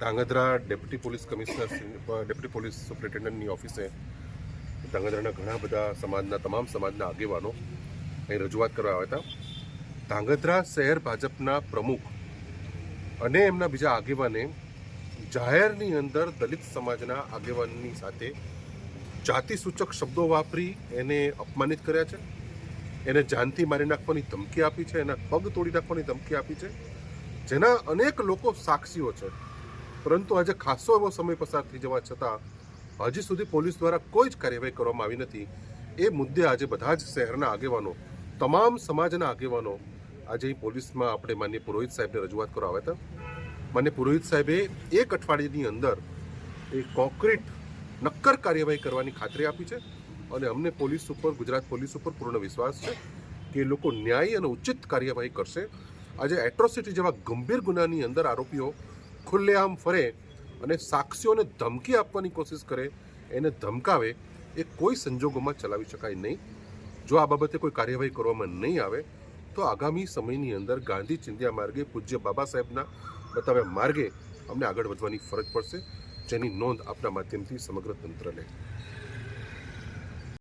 Dhrangadhra deputy police commissioner deputy police સુપ્રિન્ટેન્ડન્ટની ઓફિસે ધાંગધ્રાના ઘણા બધા સમાજના, તમામ સમાજના આગેવાનો અહીં રજૂઆત કરવા આવ્યા હતા. ધાંગધ્રા શહેર ભાજપના પ્રમુખ અને એમના બીજા આગેવાને જાહેરની અંદર દલિત સમાજના આગેવાનની સાથે જાતિસૂચક શબ્દો વાપરી એને અપમાનિત કર્યા છે. એને જાનથી મારી નાખવાની ધમકી આપી છે, એના પગ તોડી નાખવાની ધમકી આપી છે. જેના અનેક લોકો સાક્ષીઓ છે. પરંતુ આજે ખાસો એવો સમય પસાર થઈ જવા છતાં હજી સુધી પોલીસ દ્વારા કોઈ જ કાર્યવાહી કરવામાં આવી નથી. એ મુદ્દે આજે બધા જ શહેરના આગેવાનો, તમામ સમાજના આગેવાનો, આજે પોલીસમાં આપણે માન્ય પુરોહિત સાહેબને રજૂઆત કરવા આવ્યા હતા. માન્ય પુરોહિત સાહેબે એક અઠવાડિયાની અંદર એ કોન્ક્રીટ નક્કર કાર્યવાહી કરવાની ખાતરી આપી છે અને અમને પોલીસ ઉપર, ગુજરાત પોલીસ ઉપર પૂર્ણ વિશ્વાસ છે કે લોકો ન્યાયી અને ઉચિત કાર્યવાહી કરશે. આજે એટ્રોસિટી જેવા ગંભીર ગુનાની અંદર આરોપીઓ ખુલ્લેઆમ ફરે અને સાક્ષીઓને ધમકી આપવાની કોશિશ કરે, એને ધમકાવે, એ કોઈ સંજોગોમાં ચલાવી શકાય નહીં. જો આ બાબતે કોઈ કાર્યવાહી કરવામાં નહીં આવે, તો આગામી સમયની અંદર ગાંધી ચિંધ્યા માર્ગે, પૂજ્ય બાબા સાહેબના બતાવ્યા માર્ગે અમને આગળ વધવાની ફરજ પડશે, જેની નોંધ આપના માધ્યમથી સમગ્ર તંત્ર લે